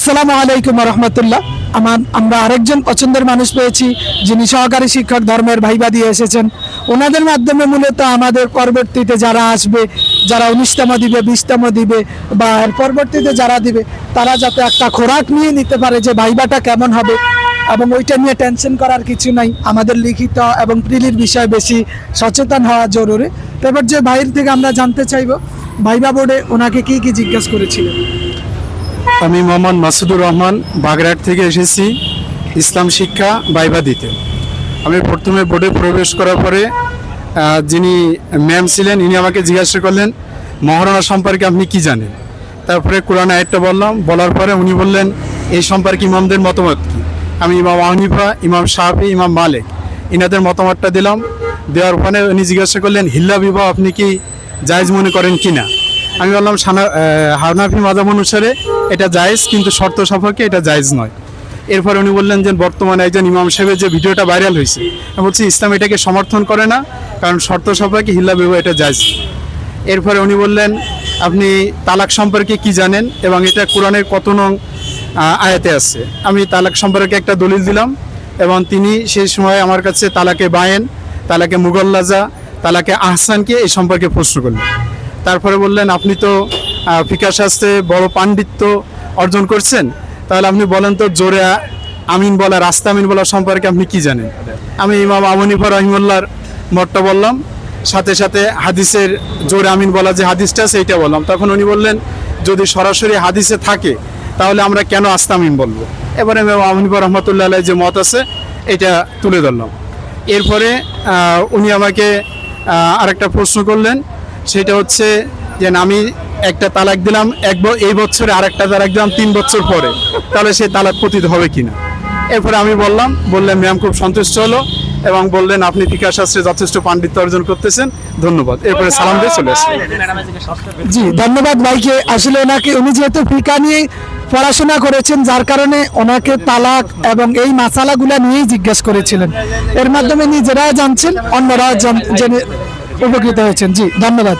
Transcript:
আসসালামু আলাইকুম রহমতুল্লাহ। আমার, আমরা আরেকজন পছন্দের মানুষ পেয়েছি, যিনি সহকারী শিক্ষক ধর্মের ভাইবা দিয়ে এসেছেন। ওনাদের মাধ্যমে মূলত আমাদের পরবর্তীতে যারা আসবে, যারা উনিশতম দিবে, বিশতম দিবে, বা এর পরবর্তীতে যারা দিবে, তারা যাতে একটা খোরাক নিয়ে নিতে পারে যে ভাইবাটা কেমন হবে, এবং ওইটা নিয়ে টেনশন করার কিছু নাই। আমাদের লিখিত এবং প্রিলির বিষয়ে বেশি সচেতন হওয়া জরুরি। তো এবার যে ভাইয়ের থেকে আমরা জানতে চাইব, ভাইবা বোর্ডে ওনাকে কি কি জিজ্ঞেস করেছিলেন? আমি মোহাম্মদ মাসুদুর রহমান, বাগেরহাট থেকে এসেছি ইসলাম শিক্ষা বাইবা দিতে আমি প্রথমে বোর্ডে প্রবেশ করার পরে যিনি ম্যাম ছিলেন, ইনি আমাকে জিজ্ঞাসা করলেন, মহারণা সম্পর্কে আপনি কি জানেন? তারপরে কোরআন আয়াতটা বললাম, বলার পরে উনি বললেন, এই সম্পর্কে ইমামদের মতামত কি? আমি ইমাম আহনিফা, ইমাম শাহি ইমাম মালিক, ইনাদের মতামতটা দিলাম। দেওয়ার পরে উনি জিজ্ঞাসা করলেন, হিল্লা বিবাহ আপনি কি জায়েজ মনে করেন কিনা? আমি বললাম সানা আহ, হানাফি মাজাব অনুসারে এটা জায়েজ কিন্তু শর্ত সাপেক্ষে এটা জায়েজ নয়। এরপরে উনি বললেন যে বর্তমানে একজন ইমাম সাহেবের যে ভিডিওটা ভাইরাল হয়েছে আমি বলছি ইসলাম এটাকে সমর্থন করে না কারণ শর্ত সাপেক্ষে হিল্লা বিবাহ এটা জায়েজ। এরপরে উনি বললেন আপনি তালাক সম্পর্কে কি জানেন এবং এটা কোরআনের কত নং আয়াতে আছে। আমি তালাক সম্পর্কে একটা দলিল দিলাম এবং তিনি সেই সময় আমার কাছে তালাকে বায়েন তালাকে মুগল্লাজা তালাকে আহসানকে এই সম্পর্কে প্রশ্ন করলেন। তারপরে বললেন, আপনি তো ফিকা শাস্ত্রে বড় পাণ্ডিত্য অর্জন করছেন। তাহলে আপনি বলেন তো, জোরে আমিন বলা, রাস্তা আমিন বলা সম্পর্কে আপনি কি জানেন? আমি ইমাম আমনিফা রহিমুল্লাহর মতটা বললাম। সাথে সাথে হাদিসের জোরে আমিন বলা যে হাদিসটা সেইটা বললাম। তখন উনি বললেন, যদি সরাসরি হাদিসে থাকে, তাহলে আমরা কেন আস্তামিন বলব? এবারে ইমাম আমনিফা রহমতুল্লাহ যে মত আছে, এটা তুলে ধরলাম। এরপরে উনি আমাকে আরেকটা প্রশ্ন করলেন সেটা হচ্ছে যে আমি একটা তালাক দিলাম, এক এই বছরে আরেকটা তালাক দিলাম তিন বছর পরে। তাহলে সেই তালাক পতিত হবে কিনা? এরপরে আমি বললাম, বললেন, ম্যাম, খুব সন্তুষ্ট হলো এবং বললেন, আপনি ফিকা শাস্ত্রে যথেষ্ট পাণ্ডিত্য অর্জন করতেছেন। ধন্যবাদ। এরপরে সালাম দিয়ে চলে আসলেন জি, ধন্যবাদ ভাইকে। আসলে ওনাকে, উনি যেহেতু ফিকা নিয়ে পড়াশোনা করেছেন, যার কারণে ওনাকে তালাক এবং এই মাসালাগুলা নিয়েই জিজ্ঞেস করেছিলেন। এর মাধ্যমে নিজেরা জানছেন অন্যরা জেনে উপকৃত হয়েছেন। জি ধন্যবাদ।